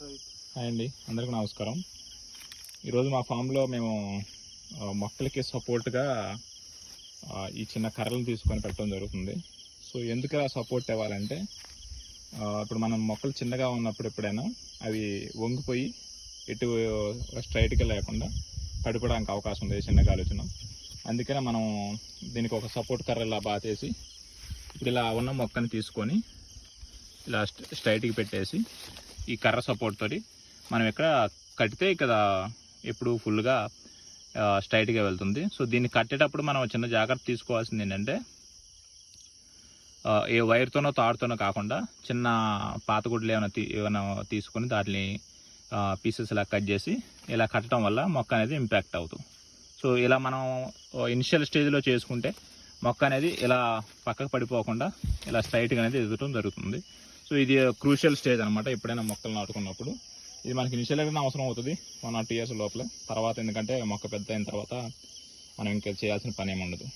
Hi అండి అందరికీ నమస్కారం. ఈరోజు మా ఫామ్లో మేము మొక్కలకి సపోర్ట్గా ఈ చిన్న కర్రలను తీసుకొని పెట్టడం జరుగుతుంది. సో ఎందుకు ఇలా సపోర్ట్ ఇవ్వాలంటే ఇప్పుడు మనం మొక్కలు చిన్నగా ఉన్నప్పుడు ఎప్పుడైనా అవి వంగిపోయి ఎటు స్ట్రైట్గా లేకుండా పడిపోవడానికి అవకాశం ఉంది చిన్న ఆలోచన. అందుకనే మనం దీనికి ఒక సపోర్ట్ కర్ర ఇలా బాతేసి ఇప్పుడు ఇలా ఉన్న మొక్కని తీసుకొని ఇలా స్ట్రైట్కి పెట్టేసి ఈ కర్ర సపోర్ట్ తోటి మనం ఇక్కడ కట్టితే ఇక్కడ ఎప్పుడు ఫుల్గా స్ట్రైట్గా వెళ్తుంది. సో దీన్ని కట్టేటప్పుడు మనం చిన్న జాగ్రత్త తీసుకోవాల్సింది ఏంటంటే ఏ వైర్తోనో తాడుతోనో కాకుండా చిన్న పాతగుడ్లు ఏమైనా తీ ఏమైనా తీసుకొని దాటిని పీసెస్ ఇలా కట్ చేసి ఇలా కట్టడం వల్ల మొక్క అనేది ఇంపాక్ట్ అవుతుంది. సో ఇలా మనం ఇనిషియల్ స్టేజ్లో చేసుకుంటే మొక్క అనేది ఇలా పక్కకు పడిపోకుండా ఇలా స్ట్రైట్గా అనేది ఎదగటం జరుగుతుంది. సో ఇది క్రూషియల్ స్టేజ్ అనమాట ఎప్పుడైనా మొక్కలు నాటుకున్నప్పుడు. ఇది మనకి ఇనిషియల్గా అవసరం అవుతుంది వన్ ఆర్ టూ ఇయర్స్ లోపల. తర్వాత ఎందుకంటే మొక్క పెద్ద అయిన తర్వాత మనం ఇంకా చేయాల్సిన పని ఏమి ఉండదు.